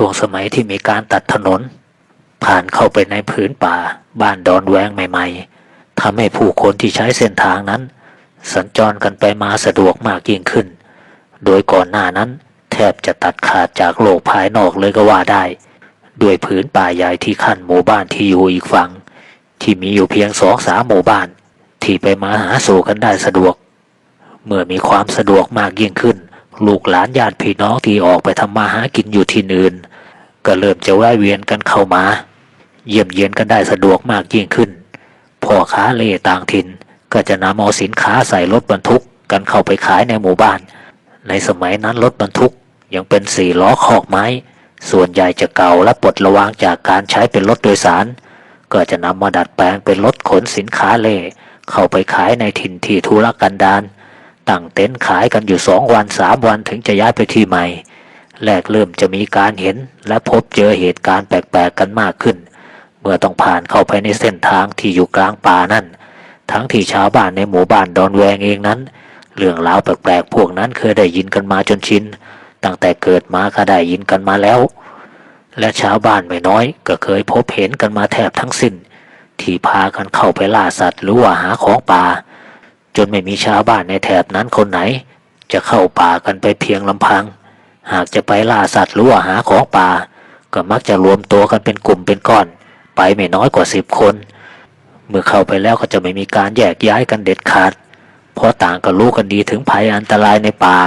ช่วงสมัยที่มีการตัดถนน ผ่านเข้าไปในผืนป่า บ้านดอนแวงใหม่ ๆทำให้ผู้คนที่ใช้เส้นทางนั้น สัญจรกันไปมาสะดวกมากยิ่งขึ้น โดยก่อนหน้านั้น แทบจะตัดขาดจากโลกภายนอกเลยก็ว่าได้ ด้วยผืนป่าใหญ่ที่ขั้นหมู่บ้านที่อยู่อีกฝั่ง ที่มีอยู่เพียงสองสามหมู่บ้าน ที่ไปมาหาสู่กันได้สะดวก เมื่อมีความสะดวกมากยิ่งขึ้น ลูกหลานญาติพี่น้องที่ออกไปทำมาหากินอยู่ที่อื่น ก็เริ่มจะแวะเวียนกันเข้ามา เยี่ยมเยียนกันได้สะดวกมากยิ่งขึ้นพ่อค้าเล่ต่างถิ่นก็จะนำเอาสินค้าใส่รถบรรทุกกันเข้าไปขายในหมู่บ้าน ในสมัยนั้นรถบรรทุกยังเป็นสี่ล้อคอกไม้ ส่วนใหญ่จะเก่าและปลดระวางจากการใช้เป็นรถโดยสาร ก็จะนำมาดัดแปลงเป็นรถขนสินค้าเล่เข้าไปขายในถิ่นที่ธุรกันดาร ตั้งเต็นท์ขายกันอยู่สองวันสามวันถึงจะย้ายไปที่ใหม่ แรกเริ่มจะมีการเห็นและพบเจอเหตุการณ์แปลกๆกันมากขึ้น เมื่อต้องผ่านเข้าไปในเส้นทางที่อยู่กลางป่านั่น ทั้งที่ชาวบ้านในหมู่บ้านดอนแวงเองนั้น เรื่องราวแปลกๆพวกนั้นเคยได้ยินกันมาจนชิน ตั้งแต่เกิดมาก็ได้ยินกันมาแล้ว และชาวบ้านไม่น้อย ก็เคยพบเห็นกันมาแทบทั้งสิ้น ที่พากันเข้าไปล่าสัตว์หรือว่าหาของป่า จนไม่มีชาวบ้านในแถบนั้นคนไหน จะเข้าป่ากันไปเพียงลำพัง หากจะไปล่าสัตว์หรือว่าหาของป่า ก็มักจะรวมตัวกันเป็นกลุ่มเป็นก้อน ไปไม่น้อยกว่าสิบคน เมื่อเข้าไปแล้วก็จะไม่มีการแยกย้ายกันเด็ดขาด เพราะต่างก็รู้กันดีถึงภัยอันตรายในป่า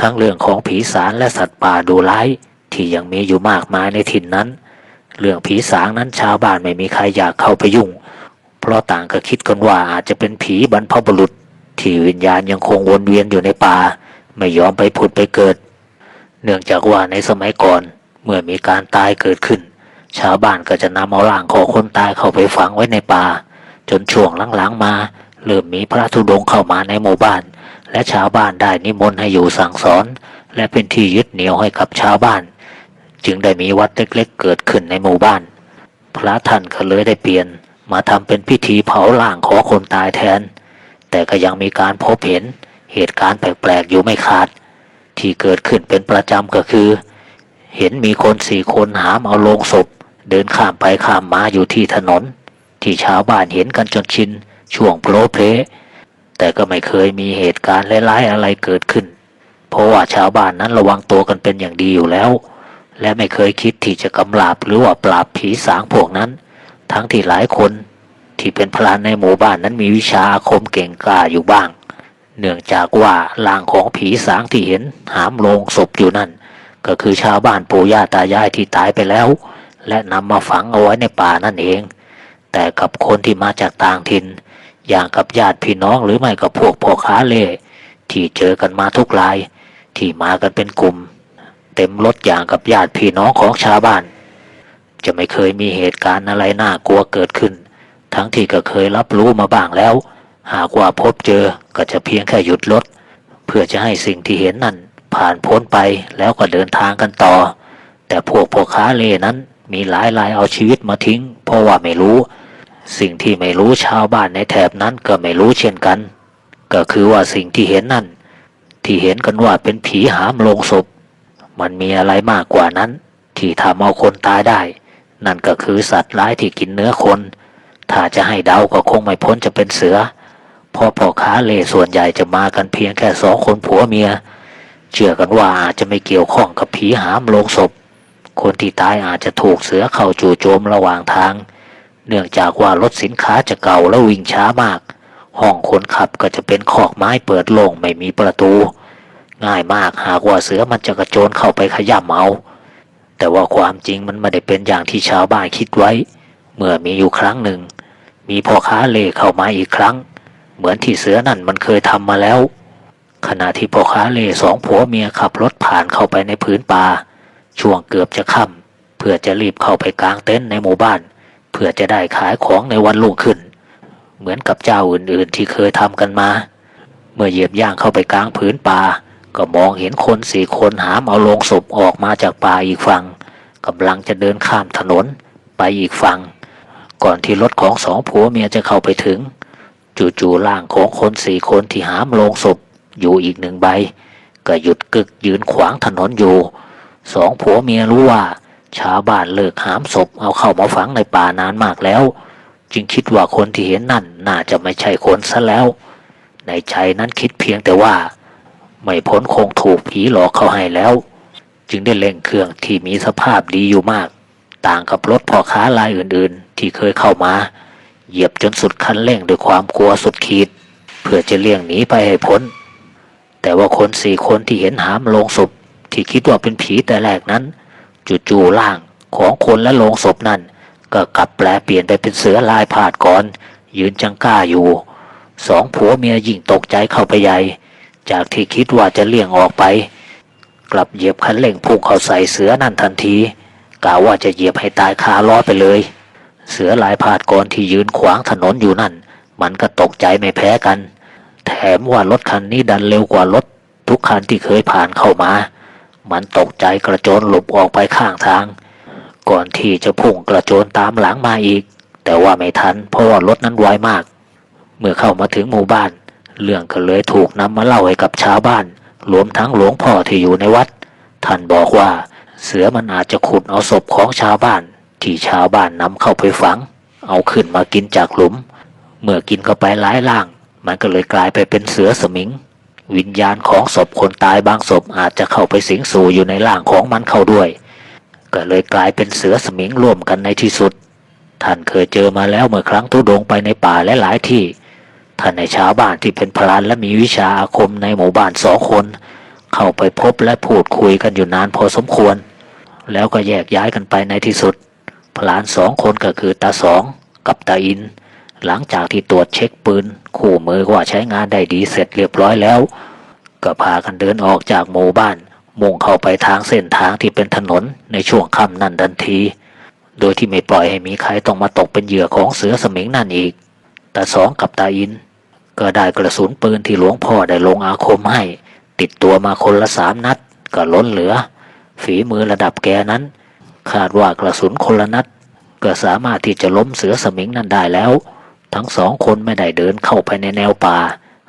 ทั้งเรื่องของผีสารและสัตว์ป่าดูร้ายที่ยังมีอยู่มากมายในถิ่นนั้น เรื่องผีสางนั้นชาวบ้านไม่มีใครอยากเข้าไปยุ่ง เพราะต่างก็คิดกันว่าอาจจะเป็นผีบรรพบุรุษ ที่วิญญาณยังคงวนเวียนอยู่ในป่า ไม่ยอมไปผุดไปเกิด เนื่องจากว่าในสมัยก่อนเมื่อมีการตายเกิดขึ้น ชาวบ้านก็จะนำเอาร่างของคนตายเข้าไปฝังไว้ในป่า จนช่วงหลังๆมา เริ่มมีพระธุดงค์เข้ามาในหมู่บ้าน และชาวบ้านได้นิมนต์ให้อยู่สั่งสอน และเป็นที่ยึดเหนี่ยวให้กับชาวบ้าน จึงได้มีวัดเล็กๆเกิดขึ้นในหมู่บ้าน พระท่านก็เลยได้เปลี่ยน มาทำเป็นพิธีเผาร่างขอคนตายแทน แต่ก็ยังมีการพบเห็นเหตุการณ์แปลกๆอยู่ไม่ขาด ที่เกิดขึ้นเป็นประจำก็คือ เห็นมีคนสี่คนหามเอาโลงศพ เดินข้ามไปข้ามมาอยู่ที่ถนน ที่ชาวบ้านเห็นกันจนชินช่วงโปรเพลแต่ก็ไม่เคยมีเหตุการณ์ร้ายๆอะไรเกิดขึ้น เพราะว่าชาวบ้านนั้นระวังตัวกันเป็นอย่างดีอยู่แล้ว และไม่เคยคิดที่จะกำราบหรือว่าปราบผีสางพวกนั้น ทั้งที่หลายคนที่เป็นพลานในหมู่บ้านนั้นมีวิชาอาคมเก่งกล้าอยู่บ้าง เนื่องจากว่าร่างของผีสางที่เห็นหามลงศพอยู่นั่น ก็คือชาวบ้านปู่ย่าตายายที่ตายไปแล้ว และนำมาฝังเอาไว้ในป่านั่นเอง แต่กับคนที่มาจากต่างถิ่นอย่างกับญาติพี่น้องหรือไม่กับพวกพ่อค้าเล่ที่เจอกันมาทุกราย ที่มากันเป็นกลุ่ม เต็มรถอย่างกับญาติพี่น้องของชาวบ้าน จะไม่เคยมีเหตุการณ์อะไรน่ากลัวเกิดขึ้น ทั้งที่ก็เคยรับรู้มาบ้างแล้ว หากว่าพบเจอก็จะเพียงแค่หยุดรถเพื่อจะให้สิ่งที่เห็นนั่นผ่านพ้นไปแล้วก็เดินทางกันต่อ แต่พวกพ่อค้าเล่นั้นมีหลายรายเอาชีวิตมาทิ้ง เพราะว่าไม่รู้ สิ่งที่ไม่รู้ชาวบ้านในแถบนั้นก็ไม่รู้เช่นกัน ก็คือว่าสิ่งที่เห็นนั่น ที่เห็นกันว่าเป็นผีหามลงศพ มันมีอะไรมากกว่านั้น ที่ทำเอาคนตายได้ นั่นก็คือสัตว์ร้ายที่กินเนื้อคน ถ้าจะให้เดาก็คงไม่พ้นจะเป็นเสือเพราะพ่อค้าเล่ส่วนใหญ่จะมากันเพียงแค่สองคนผัวเมีย เชื่อกันว่าอาจจะไม่เกี่ยวข้องกับผีหามลงศพ คนที่ตายอาจจะถูกเสือเข้าจู่โจมระหว่างทาง เนื่องจากว่ารถสินค้าจะเก่าและวิ่งช้ามาก ห้องคนขับก็จะเป็นขอกไม้เปิดโล่งไม่มีประตู ง่ายมากหากว่าเสือมันจะกระโจนเข้าไปขย่ำเอา แต่ว่าความจริงมันไม่ได้เป็นอย่างที่ชาวบ้านคิดไว้ เมื่อมีอยู่ครั้งหนึ่ง มีพ่อค้าเล่เข้ามาอีกครั้ง เหมือนที่เสือนั่นมันเคยทำมาแล้ว ขณะที่พ่อค้าเล่สองผัวเมียขับรถผ่านเข้าไปในพื้นป่า ช่วงเกือบจะค่ำเพื่อจะรีบเข้าไปกลางเต็นท์ในหมู่บ้าน เพื่อจะได้ขายของในวันรุ่งขึ้น เหมือนกับเจ้าอื่นๆที่เคยทำกันมา เมื่อเหยียบย่างเข้าไปกลางพื้นป่า ก็มองเห็นคนสี่คนหามเอาโลงศพออกมาจากป่าอีกฝั่งกำลังจะเดินข้ามถนนไปอีกฝั่งก่อนที่รถของสองผัวเมียจะเข้าไปถึง จู่ๆร่างของคนสี่คนที่หามโลงศพอยู่อีกหนึ่งใบ ก็หยุดกึกยืนขวางถนนอยู่สองผัวเมียรู้ว่า ชาวบ้านเลิกหามศพเอาเข้ามาฝังในป่านานมากแล้ว จึงคิดว่าคนที่เห็นนั่นน่าจะไม่ใช่คนซะแล้ว ในใจนั้นคิดเพียงแต่ว่า ไม่พ้นคงถูกผีหลอกเข้าให้แล้ว จึงได้เร่งเครื่องที่มีสภาพดีอยู่มาก ต่างกับรถพ่อค้ารายอื่นๆ ที่เคยเข้ามา เหยียบจนสุดคันเร่งด้วยความกลัวสุดขีด เพื่อจะเลี่ยงหนีไปให้พ้น แต่ว่าคนสี่คนที่เห็นหามลงศพที่คิดว่าเป็นผีแต่แรกนั้นจู่ๆร่างของคนและลงศพนั่น ก็กลับแปลเปลี่ยนไปเป็นเสือลายผาดก่อน ยืนจังก้าอยู่ สองผัวเมียยิ่งตกใจเข้าไปใหญ่ จากที่คิดว่าจะเลี่ยงออกไป กลับเหยียบคันเร่งพุ่งเข้าใส่เสือนั่นทันทีกล่าวว่าจะเหยียบให้ตายคาล้อไปเลย เสือลายผาดก่อนที่ยืนขวางถนนอยู่นั่น มันก็ตกใจไม่แพ้กัน แถมว่ารถคันนี้ดันเร็วกว่ารถทุกคันที่เคยผ่านเข้ามา มันตกใจกระโจนหลบออกไปข้างทาง ก่อนที่จะพุ่งกระโจนตามหลังมาอีก แต่ว่าไม่ทันเพราะว่ารถนั้นไวมาก เมื่อเข้ามาถึงหมู่บ้าน เรื่องก็เลยถูกนำมาเล่าให้กับชาวบ้าน รวมทั้งหลวงพ่อที่อยู่ในวัด ท่านบอกว่า เสือมันอาจจะขุดเอาศพของชาวบ้าน ที่ชาวบ้านนำเข้าไปฝัง เอาขึ้นมากินจากหลุม เมื่อกินเข้าไปหลายล่าง มันก็เลยกลายไปเป็นเสือสมิง วิญญาณของศพคนตายบางศพอาจจะเข้าไปสิงสู่อยู่ในร่างของมันเข้าด้วย ก็เลยกลายเป็นเสือสมิงร่วมกันในที่สุด ท่านเคยเจอมาแล้วเมื่อครั้งทุดงไปในป่าและหลายที่ ท่านในชาวบ้านที่เป็นพรานและมีวิชาอาคมในหมู่บ้านสองคน เข้าไปพบและพูดคุยกันอยู่นานพอสมควร แล้วก็แยกย้ายกันไปในที่สุดพรานสองคนก็คือตาสองกับตาอิน หลังจากที่ตรวจเช็คปืน คู่มือว่าใช้งานได้ดีเสร็จเรียบร้อยแล้ว ก็พากันเดินออกจากหมู่บ้าน มุ่งเข้าไปทางเส้นทางที่เป็นถนนในช่วงค่ำนั่นทันที โดยที่ไม่ปล่อยให้มีใครต้องมาตกเป็นเหยื่อของเสือสมิงนั่นอีกตาสองกับตาอิน ก็ได้กระสุนปืนที่หลวงพ่อได้ลงอาคมให้ ติดตัวมาคนละสามนัด ก็ล้นเหลือ ฝีมือระดับแกนั้น คาดว่ากระสุนคนละนัด ก็สามารถที่จะล้มเสือสมิงนั่นได้แล้ว ทั้งสองคนไม่ได้เดินเข้าไปในแนวป่า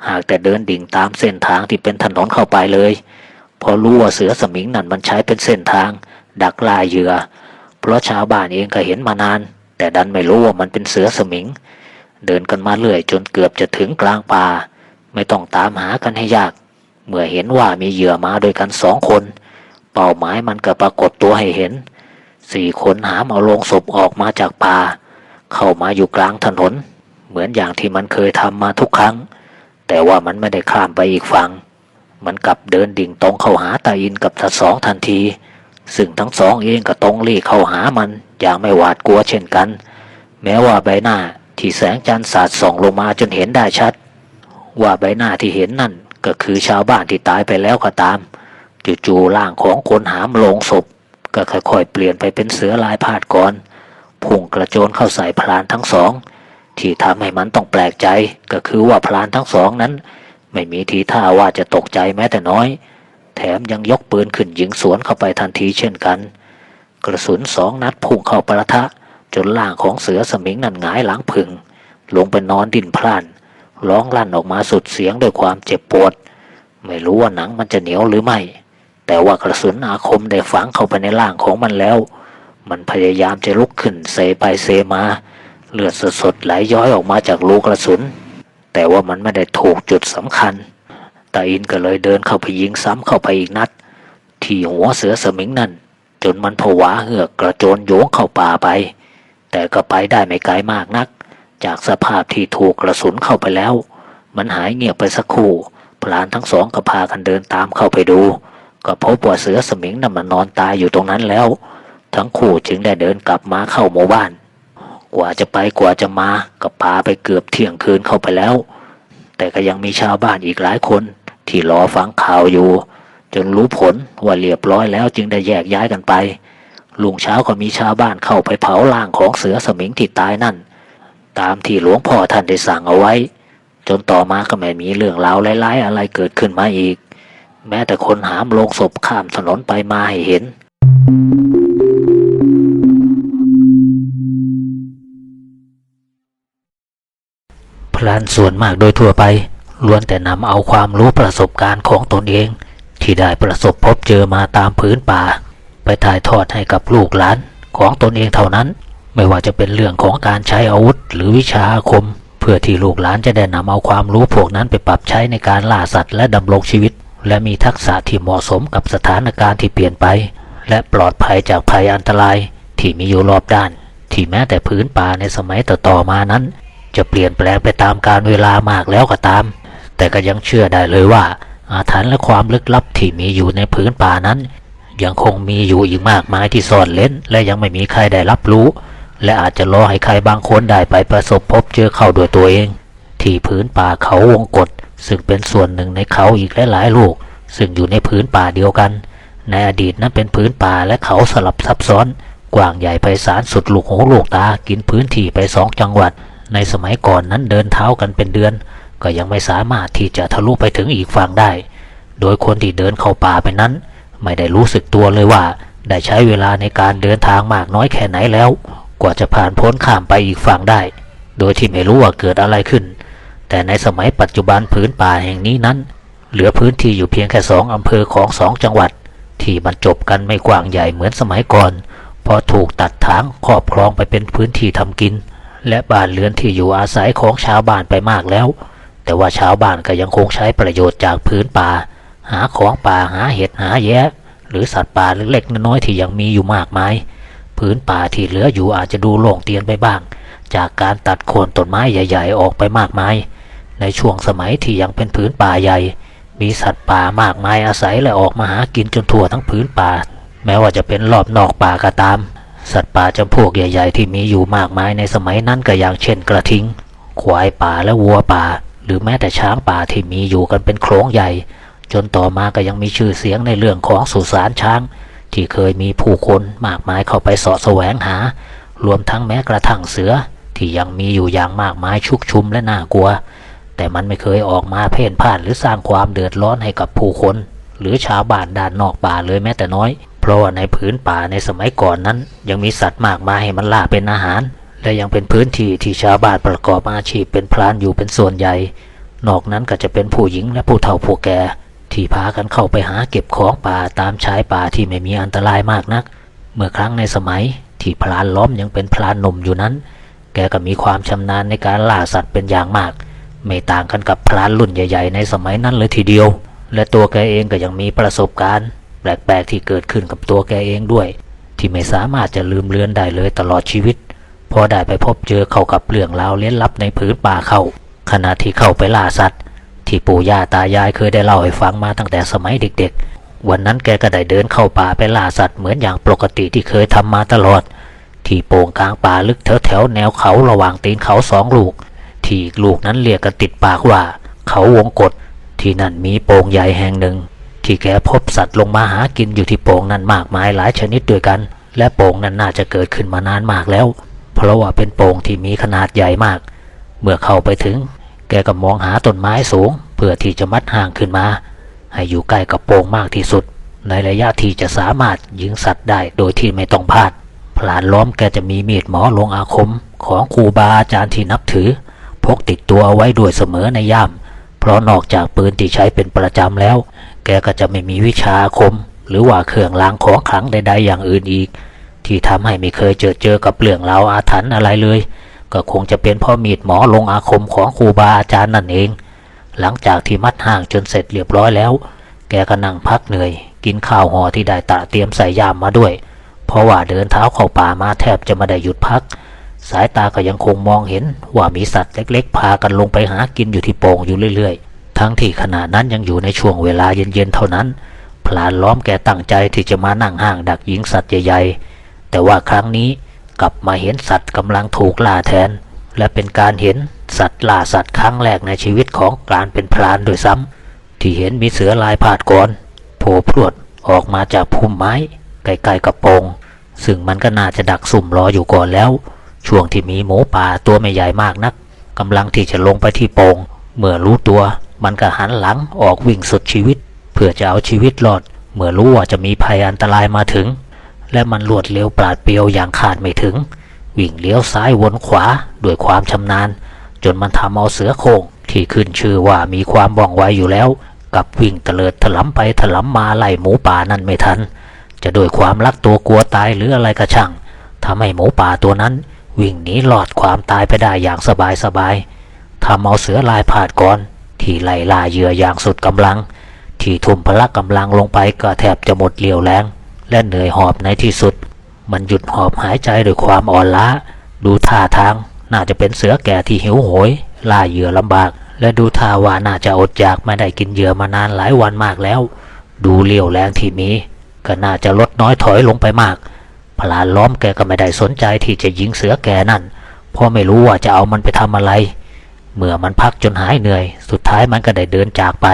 หากแต่เดินดิ่งตามเส้นทางที่เป็นถนนเข้าไปเลย พอรู้ว่าเสือสมิงนั่นมันใช้เป็นเส้นทาง ดักล่าเหยื่อ เพราะชาวบ้านเองก็เห็นมานาน แต่ดันไม่รู้ว่ามันเป็นเสือสมิง เดินกันมาเรื่อยจนเกือบจะถึงกลางป่า ไม่ต้องตามหากันให้ยาก เมื่อเห็นว่ามีเหยื่อมาด้วยกันสองคน เป้าหมายมันก็ปรากฏตัวให้เห็น สี่คนหามเอาโลงศพออกมาจากป่า เข้ามาอยู่กลางถนน เหมือนอย่างที่มันเคยทำมาทุกครั้ง แต่ว่ามันไม่ได้ข้ามไปอีกฝั่ง มันกลับเดินดิ่งตรงเข้าหาตาอินกับตาสองทันที ซึ่งทั้งสองเองก็ตรงรีเข้าหามันอย่างไม่หวาดกลัวเช่นกัน แม้ว่าใบหน้า ที่แสงจันทร์สาดส่องลงมาจนเห็นได้ชัด ว่าใบหน้าที่เห็นนั่นก็คือชาวบ้านที่ตายไปแล้วก็ตามจู่ๆร่างของคนหามลงศพ ก็ค่อยๆเปลี่ยนไปเป็นเสือลายพาดก่อนพุ่งกระโจนเข้าใส่พลานทั้งสอง ที่ทำให้มันต้องแปลกใจก็คือว่าพลานทั้งสองนั้น ไม่มีทีท่าว่าจะตกใจแม้แต่น้อย แถมยังยกปืนขึ้นยิงสวนเข้าไปทันทีเช่นกัน กระสุนสองนัดพุ่งเข้าประทะ จนร่างของเสือสมิงนั่นหงายหลังพึง ลงไปนอนดิ้นพล่าน ร้องลั่นออกมาสุดเสียงด้วยความเจ็บปวด ไม่รู้ว่าหนังมันจะเหนียวหรือไม่ แต่ว่ากระสุนอาคมได้ฝังเข้าไปในร่างของมันแล้ว มันพยายามจะลุกขึ้นเซไปเซมา เลือดสดๆไหลย้อยออกมาจากรูกระสุน แต่ว่ามันไม่ได้ถูกจุดสำคัญตาอินก็เลยเดินเข้าไปยิงซ้ำเข้าไปอีกนัด ที่หัวเสือสมิงนั่นจนมันผวาเหือกกระโจนโยงเข้าป่าไป แต่ก็ไปได้ไม่ไกลมากนัก จากสภาพที่ถูกกระสุนเข้าไปแล้ว มันหายเงียบไปสักครู่พลานทั้งสองก็พากันเดินตามเข้าไปดู ก็พบว่าเสือสมิงน่ะมันนอนตายอยู่ตรงนั้นแล้ว ทั้งคู่จึงได้เดินกลับมาเข้าหมู่บ้าน กว่าจะไปกว่าจะมาก็พาไปเกือบเที่ยงคืนเข้าไปแล้ว แต่ก็ยังมีชาวบ้านอีกหลายคน ที่รอฟังข่าวอยู่ จนรู้ผลว่าเรียบร้อยแล้วจึงได้แยกย้ายกันไป ลุงเช้าก็มีชาวบ้านเข้าไปเผาร่างของเสือสมิงที่ตายนั่น ตามที่หลวงพ่อท่านได้สั่งเอาไว้ จนต่อมาก็ไม่มีเรื่องราวร้ายๆอะไรเกิดขึ้นมาอีก แม้แต่คนหามโลงศพข้ามถนนไปมาให้เห็น พลานส่วนมากโดยทั่วไปล้วนแต่นำเอาความรู้ประสบการณ์ของตนเอง ที่ได้ประสบพบเจอมาตามพื้นป่า ไปถ่ายทอดให้กับลูกหลานของตนเองเท่านั้น ไม่ว่าจะเป็นเรื่องของการใช้อาวุธ หรือวิชาอาคม เพื่อที่ลูกหลานจะได้นำเอาความรู้พวกนั้นไปปรับใช้ในการล่าสัตว์และดำรงชีวิต และมีทักษะที่เหมาะสมกับสถานการณ์ที่เปลี่ยนไป และปลอดภัยจากภัยอันตรายที่มีอยู่รอบด้าน ที่แม้แต่พื้นป่าในสมัยต่อๆมานั้น จะเปลี่ยนแปลงไปตามการเวลามากแล้วก็ตาม แต่ก็ยังเชื่อได้เลยว่า อาถรรพ์และความลึกลับที่มีอยู่ในพื้นป่านั้น ยังคงมีอยู่อีกมากมายที่ซ่อนเล้น และยังไม่มีใครได้รับรู้ และอาจจะรอให้ใครบางคนได้ไปประสบพบเจอเข้าด้วยตัวเอง ที่พื้นป่าเขาวงกฏซึ่งเป็นส่วนหนึ่งในเขาอีกหลายๆลูก ซึ่งอยู่ในพื้นป่าเดียวกัน ในอดีตนั้นเป็นพื้นป่าและเขาสลับซับซ้อน กว้างใหญ่ไพศาลสุดลูกหูลูกตากินพื้นที่ไปสองจังหวัด ในสมัยก่อนนั้นเดินเท้ากันเป็นเดือน ก็ยังไม่สามารถที่จะทะลุไปถึงอีกฝั่งได้ โดยคนที่เดินเข้าป่าไปนั้น ไม่ได้รู้สึกตัวเลยว่า ได้ใช้เวลาในการเดินทางมากน้อยแค่ไหนแล้ว กว่าจะผ่านพ้นข้ามไปอีกฝั่งได้ โดยที่ไม่รู้ว่าเกิดอะไรขึ้น แต่ในสมัยปัจจุบันพื้นป่าแห่งนี้นั้น เหลือพื้นที่อยู่เพียงแค่สองอำเภอของสองจังหวัด ที่บรรจบกันไม่กว้างใหญ่เหมือนสมัยก่อนเพราะถูกตัดถางครอบครองไปเป็นพื้นที่ทำกิน และบ้านเรือนที่อยู่อาศัยของชาวบ้านไปมากแล้ว แต่ว่าชาวบ้านก็ยังคงใช้ประโยชน์จากพื้นป่า หาของป่าหาเห็ดหาแยะหรือสัตว์ป่าเล็กๆน้อยๆที่ยังมีอยู่มากมายพื้นป่าที่เหลืออยู่อาจจะดูโล่งเตียนไปบ้าง จากการตัดโค่นต้นไม้ใหญ่ ๆ ออกไปมากมาย ในช่วงสมัยที่ยังเป็นพื้นป่าใหญ่ มีสัตว์ป่ามากมายอาศัยและออกมาหากินจนทั่วทั้งพื้นป่า แม้ว่าจะเป็นรอบนอกป่าก็ตาม สัตว์ป่าจำพวกใหญ่ ๆ ที่มีอยู่มากมายในสมัยนั้นก็อย่างเช่นกระทิง ควายป่าและวัวป่า หรือแม้แต่ช้างป่าที่มีอยู่กันเป็นโขลงใหญ่ จนต่อมาก็ยังมีชื่อเสียงในเรื่องของสุสานช้าง ที่เคยมีผู้คนมากมายเข้าไปสาะแสวงหา รวมทั้งแม้กระทั่งเสือ ที่ยังมีอยู่อย่างมากมายชุกชุมและน่ากลัว แต่มันไม่เคยออกมาเพ่นพ่านหรือสร้างความเดือดร้อนให้กับผู้คน หรือชาวบ้านด้านนอกป่าเลยแม้แต่น้อย เพราะว่าในพื้นป่าในสมัยก่อนนั้น ยังมีสัตว์มากมายให้มันล่าเป็นอาหาร และยังเป็นพื้นที่ที่ชาวบ้านประกอบอาชีพเป็นพรานอยู่เป็นส่วนใหญ่ นอกนั้นก็จะเป็นผู้หญิงและผู้เฒ่าผู้แก่ ที่พากันเข้าไปหาเก็บของป่าตามชายป่าที่ไม่มีอันตรายมากนัก เมื่อครั้งในสมัยที่พรานล้อมยังเป็นพรานหนุ่มอยู่นั้น แกก็มีความชำนาญในการล่าสัตว์เป็นอย่างมาก ไม่ต่างกันกับพรานรุ่นใหญ่ ๆ ในสมัยนั้นเลยทีเดียว และตัวแกเองก็ยังมีประสบการณ์ แปลกๆที่เกิดขึ้นกับตัวแกเองด้วย ที่ไม่สามารถจะลืมเลือนได้เลยตลอดชีวิตพอได้ไปพบเจอเข้ากับเรื่องราวเลี้ยนลับในผืนป่าเข้าขณะที่เข้าไปล่าสัตว์ ที่ปู่ย่าตายายเคยได้เล่าให้ฟังมาตั้งแต่สมัยเด็กๆ วันนั้นแกก็ได้เดินเข้าป่าไปล่าสัตว์เหมือนอย่างปกติที่เคยทำมาตลอด ที่โป่งกลางป่าลึกแถวๆแนวเขาระหว่างตีนเขาสองลูก ที่ลูกนั้นเรียกกันติดปากว่า เขาวงกฏที่นั่นมีโป่งใหญ่แห่งหนึ่ง ที่แกพบสัตว์ลงมาหากินอยู่ที่โป่งนั้นมากมายหลายชนิดด้วยกัน และโป่งนั้นน่าจะเกิดขึ้นมานานมากแล้ว เพราะว่าเป็นโป่งที่มีขนาดใหญ่มาก เมื่อเข้าไปถึง แกก็มองหาต้นไม้สูง เพื่อที่จะมัดห่างขึ้นมา ให้อยู่ใกล้กับโป่งมากที่สุด ในระยะที่จะสามารถยิงสัตว์ได้โดยที่ไม่ต้องพลาดพลานล้อมแกจะมีมีดหมอลงอาคมของครูบาอาจารย์ที่นับถือ พกติดตัวเอาไว้ด้วยเสมอในย่าม เพราะนอกจากปืนที่ใช้เป็นประจำแล้ว แกก็จะไม่มีวิชาอาคม หรือว่าเครื่องรางของขลังใดๆอย่างอื่นอีก ที่ทำให้ไม่เคยเจอเจอกับเรื่องราวอาถรรพ์อะไรเลย ก็คงจะเป็นพ่อมีดหมอลงอาคมของครูบาอาจารย์นั่นเอง หลังจากที่มัดห่างจนเสร็จเรียบร้อยแล้ว แกก็นั่งพักเหนื่อย กินข้าวห่อที่ได้ตระเตรียมใส่ยามมาด้วย เพราะว่าเดินเท้าเข้าป่ามาแทบจะไม่ได้หยุดพัก สายตาก็ยังคงมองเห็นว่ามีสัตว์เล็กๆ พากันลงไปหากินอยู่ที่โป่งอยู่เรื่อยๆ ทั้งที่ขณะนั้นยังอยู่ในช่วงเวลาเย็นๆเท่านั้น พลานล้อมแกตั้งใจที่จะมานั่งห่างดักยิงสัตว์ใหญ่ๆแต่ว่าครั้งนี้ กลับมาเห็นสัตว์กำลังถูกล่าแทน และเป็นการเห็นสัตว์ล่าสัตว์ครั้งแรกในชีวิตของการเป็นพรานโดยซ้ำที่เห็นมีเสือลายพาดก่อนโผล่พรวดออกมาจากพุ่มไม้ใกล้ๆกับโปงซึ่งมันก็น่าจะดักสุ่มรออยู่ก่อนแล้ว ช่วงที่มีหมูป่าตัวไม่ใหญ่มากนักกำลังที่จะลงไปที่โปงเมื่อรู้ตัว มันก็หันหลังออกวิ่งสุดชีวิต เพื่อจะเอาชีวิตรอด เมื่อรู้ว่าจะมีภัยอันตรายมาถึง และมันรวดเร็วปราดเปรียวอย่างขาดไม่ถึง วิ่งเลี้ยวซ้ายวนขวาด้วยความชำนาญ จนมันทำเอาเสือโคร่งที่ขึ้นชื่อว่ามีความว่องไวอยู่แล้ว กับวิ่งเตลิดถลำไปถลำมาไล่หมูป่านั่นไม่ทัน จะด้วยความรักตัวกลัวตายหรืออะไรก็ช่างทำให้หมูป่าตัวนั้น วิ่งหนีหลอดความตายไปได้อย่างสบายสบายๆทำเอาเสือลายผาดก่อน ที่ไล่ล่าเหยื่ออย่างสุดกำลัง ที่ทุ่มพละกำลังลงไปก็แทบจะหมดเรี่ยวแรง และเหนื่อยหอบในที่สุด มันหยุดหอบหายใจด้วยความอ่อนล้า ดูท่าทางน่าจะเป็นเสือแก่ที่หิวโหย ล่าเหยื่อลำบาก และดูท่าว่าน่าจะอดอยากไม่ได้กินเหยื่อมานานหลายวันมากแล้ว ดูเรี่ยวแรงที่มี ก็น่าจะลดน้อยถอยลงไปมากพลานล้อมแกก็ไม่ได้สนใจที่จะยิงเสือแก่นั่นเพราะไม่รู้ว่าจะเอามันไปทำอะไร เมื่อมันพักจนหายเหนื่อย สุดท้ายมันก็ได้เดินจากไป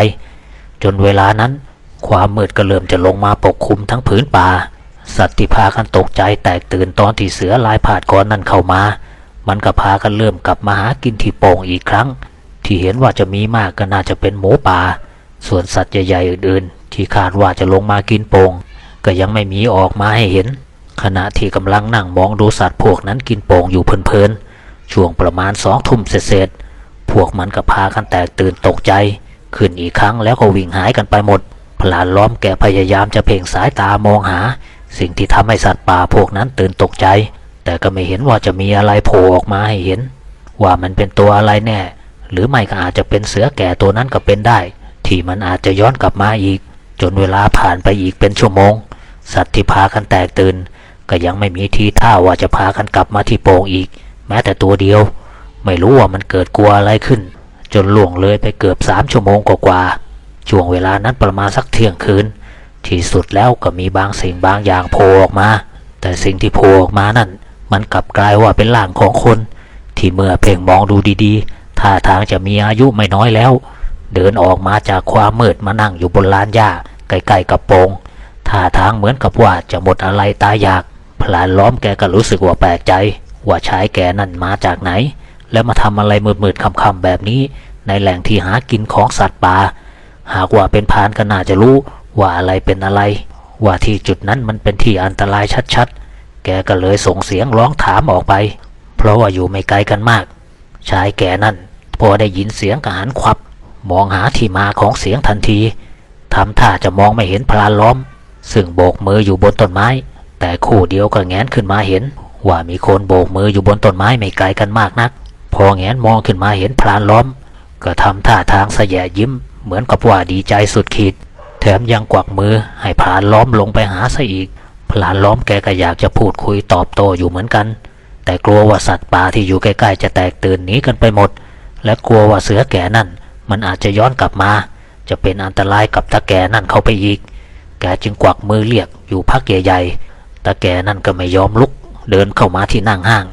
จนเวลานั้น ความมืดก็เริ่มจะลงมาปกคลุมทั้งผืนป่า สัตว์ที่พากันตกใจแตกตื่นตอนที่เสือลายผาดก่อนนั้นเข้ามา มันก็พากันเริ่มกลับมาหากินที่โป่งอีกครั้ง ที่เห็นว่าจะมีมากก็น่าจะเป็นหมูป่า ส่วนสัตว์ใหญ่ๆอื่นๆ ที่คาดว่าจะลงมากินโป่งก็ยังไม่มีออกมาให้เห็น ขณะที่กำลังนั่งมองดูสัตว์พวกนั้นกินโป่งอยู่เพลินๆ ช่วงประมาณสองทุ่มเศษพวกมันก็พากันแตกตื่นตกใจ ขึ้นอีกครั้งแล้วก็วิ่งหายกันไปหมด พลานล้อมแกพยายามจะเพ่งสายตามองหา สิ่งที่ทำให้สัตว์ป่าพวกนั้นตื่นตกใจ แต่ก็ไม่เห็นว่าจะมีอะไรโผล่ออกมาให้เห็น ว่ามันเป็นตัวอะไรแน่ หรือไม่ก็อาจจะเป็นเสือแก่ตัวนั้นก็เป็นได้ ที่มันอาจจะย้อนกลับมาอีก จนเวลาผ่านไปอีกเป็นชั่วโมง สัตว์ที่พากันแตกตื่นก็ยังไม่มีทีท่าว่าจะพากันกลับมาที่โป่งอีก แม้แต่ตัวเดียว ไม่รู้ว่ามันเกิดกลัวอะไรขึ้น จนล่วงเลยไปเกือบสามชั่วโมงกว่าๆ ช่วงเวลานั้นประมาณสักเที่ยงคืน ที่สุดแล้วก็มีบางสิ่งบางอย่างโผล่ออกมา แต่สิ่งที่โผล่ออกมานั่น มันกลับกลายว่าเป็นร่างของคน ที่เมื่อเพ่งมองดูดีๆท่าทางจะมีอายุไม่น้อยแล้ว เดินออกมาจากความมืดมานั่งอยู่บนลานหญ้าใกล้ๆกับโปงท่าทางเหมือนกับว่าจะหมดอะไรตายอยากพลานล้อมแกก็รู้สึกว่าแปลกใจ ว่าชายแกนั่นมาจากไหน แล้วมาทำอะไรมืดๆค่ำๆแบบนี้ ในแหล่งที่หากินของสัตว์ป่า หากว่าเป็นพานก็น่าจะรู้ว่าอะไรเป็นอะไร ว่าที่จุดนั้นมันเป็นที่อันตรายชัดๆ แกก็เลยส่งเสียงร้องถามออกไป เพราะว่าอยู่ไม่ไกลกันมาก ชายแก่นั่นพอได้ยินเสียงกระหันควับ มองหาที่มาของเสียงทันทีทำท่าจะมองไม่เห็นพลานล้อม ซึ่งโบกมืออยู่บนต้นไม้ แต่คู่เดียวก็แงนขึ้นมาเห็น ว่ามีคนโบกมืออยู่บนต้นไม้ไม่ไกลกันมากนัก พอแงนมองขึ้นมาเห็นพลานล้อม ก็ทำท่าทางแสยะยิ้ม เหมือนกับว่าดีใจสุดขีด แถมยังกวักมือให้พลานล้อมลงไปหาซะอีกพลานล้อมแกก็อยากจะพูดคุยตอบโต้อยู่เหมือนกัน แต่กลัวว่าสัตว์ป่าที่อยู่ใกล้ๆจะแตกตื่นหนีกันไปหมด และกลัวว่าเสือแก่นั่น มันอาจจะย้อนกลับมา จะเป็นอันตรายกับตาแก่นั่นเข้าไปอีก แกจึงกวักมือเรียกอยู่พักใหญ่ๆตาแก่นั่นก็ไม่ยอมลุก เดินเข้ามาที่นั่งห้าง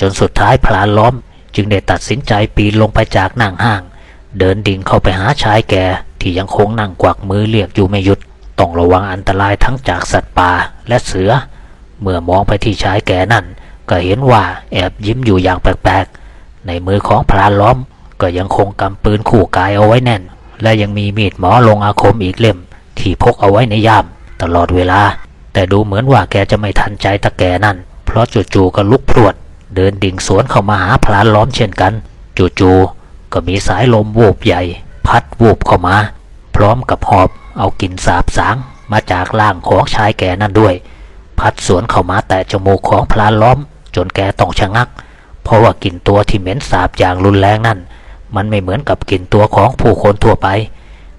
จนสุดท้ายพลานล้อมจึงได้ตัดสินใจปีนลงไปจากนั่งห้าง เดินดิ่งเข้าไปหาชายแก่ที่ยังคงนั่งกวักมือเรียกอยู่ไม่หยุด ต้องระวังอันตรายทั้งจากสัตว์ป่าและเสือ เมื่อมองไปที่ชายแก่นั่น ก็เห็นว่าแอบยิ้มอยู่อย่างแปลกๆ ในมือของพลานล้อม ก็ยังคงกำปืนขู่กายเอาไว้แน่น และยังมีมีดหมอลงอาคมอีกเล่ม ที่พกเอาไว้ในยาม ตลอดเวลา แต่ดูเหมือนว่าแกจะไม่ทันใจตะแกนั่น เพราะจู่ๆก็ลุกพรวด เดินดิ่งสวนเข้ามาหาพลานล้อมเช่นกัน จู่ๆ ก็มีสายลมวูบใหญ่ พัดวูบเข้ามา พร้อมกับหอบเอากลิ่นสาบสางมาจากร่างของชายแก่นั่นด้วย พัดสวนเข้ามาแต่จมูกของพลานล้อม จนแกต้องชะงัก เพราะว่ากลิ่นตัวที่เหม็นสาบอย่างรุนแรงนั่น มันไม่เหมือนกับกลิ่นตัวของผู้คนทั่วไป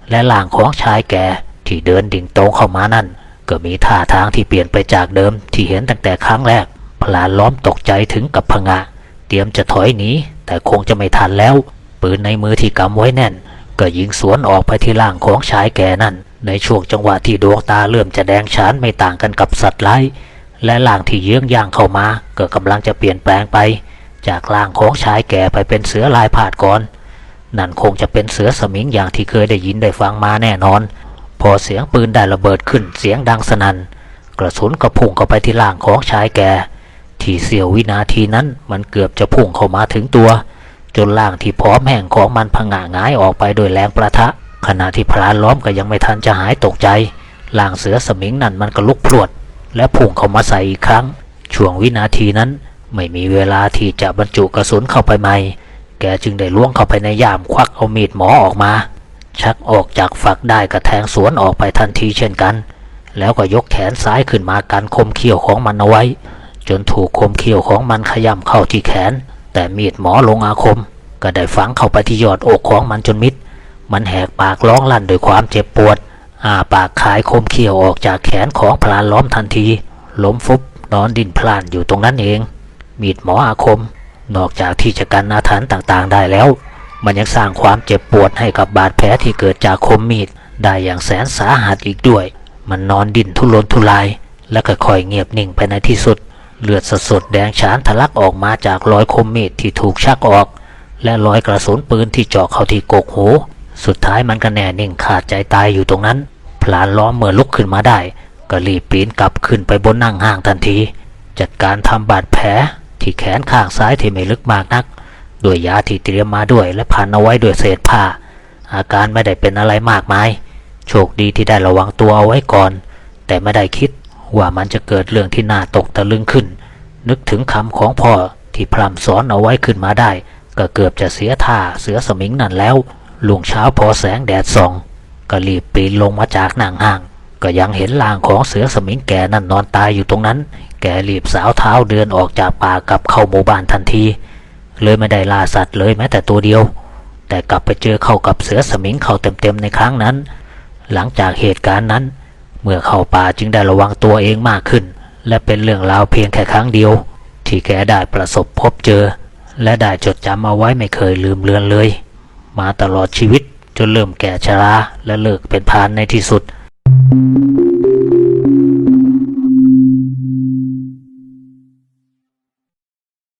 และร่างของชายแก่ที่เดินดิ่งตรงเข้ามานั่น ก็มีท่าทางที่เปลี่ยนไปจากเดิมที่เห็นตั้งแต่ครั้งแรก พลานล้อมตกใจถึงกับพงะ เตรียมจะถอยหนีแต่คงจะไม่ทันแล้ว ปืนในมือที่กำไว้แน่น ก็ยิงสวนออกไปที่ร่างของชายแก่นั่น ในช่วงจังหวะที่ดวงตาเริ่มจะแดงฉานไม่ต่างกันกับสัตว์ร้ายและร่างที่เยื้องย่างเข้ามาก็กำลังจะเปลี่ยนแปลงไป จากร่างของชายแก่ไปเป็นเสือลายผาดก่อน นั่นคงจะเป็นเสือสมิงอย่างที่เคยได้ยินได้ฟังมาแน่นอน พอเสียงปืนได้ระเบิดขึ้นเสียงดังสนั่นกระสุนก็พุ่งเข้าไปที่ร่างของชายแก่ ที่เสี้ยววินาทีนั้นมันเกือบจะพุ่งเข้ามาถึงตัว จนร่างที่พร้อมแห่งของมันผงะงายออกไปโดยแรงประทะ ขณะที่พลานล้อมก็ยังไม่ทันจะหายตกใจร่างเสือสมิงนั่นมันก็ลุกพรวด และพุ่งเข้ามาใส่อีกครั้ง ช่วงวินาทีนั้น ไม่มีเวลาที่จะบรรจุกระสุนเข้าไปใหม่ แกจึงได้ล้วงเข้าไปในย่ามควักเอามีดหมอออกมา ชักออกจากฝักได้กระแทงสวนออกไปทันทีเช่นกัน แล้วก็ยกแขนซ้ายขึ้นมากันคมเขี้ยวของมันเอาไว้ จนถูกคมเขี้ยวของมันขย่ำเข้าที่แขน แต่มีดหมอลงอาคม ก็ได้ฝังเข้าไปที่ยอดอกของมันจนมิด มันแหกปากร้องลั่นด้วยความเจ็บปวดอ้าปากคายคมเขี้ยวออกจากแขนของพลานล้อมทันที ล้มฟุบนอนดินพลานอยู่ตรงนั้นเอง มีดหมออาคม นอกจากที่จะกันอาถรรพ์ต่างๆ ได้แล้ว มันยังสร้างความเจ็บปวดให้กับบาดแผลที่เกิดจากคมมีดได้อย่างแสนสาหัสอีกด้วย มันนอนดิ้นทุรนทุราย และค่อยๆเงียบนิ่งไปในที่สุด เลือดสดๆแดงฉานทะลักออกมาจากรอยคมมีดที่ถูกชักออก และรอยกระสุนปืนที่เจาะเข้าที่กกหู สุดท้ายมันก็แน่นิ่งขาดใจตายอยู่ตรงนั้น พลานล้อมเมื่อลุกขึ้นมาได้ ก็รีบปีนกลับขึ้นไปบนนั่งห้างทันที จัดการทำบาดแผลที่แขนข้างซ้ายที่ไม่ลึกมากนัก ด้วยยาที่เตรียมมาด้วยและพันเอาไว้ด้วยเศษผ้า อาการไม่ได้เป็นอะไรมากมาย โชคดีที่ได้ระวังตัวเอาไว้ก่อน แต่ไม่ได้คิด ว่ามันจะเกิดเรื่องที่น่าตกตะลึงขึ้น นึกถึงคำของพ่อที่พร่ำสอนเอาไว้ขึ้นมาได้ ก็เกือบจะเสียท่าเสือสมิงนั่นแล้วลุงเช้าพอแสงแดดส่อง ก็รีบปีนลงมาจากนั่งห้าง ก็ยังเห็นลางของเสือสมิงแก่นั่นนอนตายอยู่ตรงนั้น แกรีบสาวเท้าเดินออกจากป่ากลับเข้าหมู่บ้านทันที เลยไม่ได้ล่าสัตว์เลยแม้แต่ตัวเดียว แต่กลับไปเจอเข้ากับเสือสมิงเข้าเต็มๆในครั้งนั้น หลังจากเหตุการณ์นั้น เมื่อเข้าป่าจึงได้ระวังตัวเองมากขึ้น และเป็นเรื่องราวเพียงแค่ครั้งเดียว ที่แกได้ประสบพบเจอ และได้จดจำเอาไว้ไม่เคยลืมเลือนเลย มาตลอดชีวิตจนเริ่มแก่ชราและเลิกเป็นพานในที่สุด Thank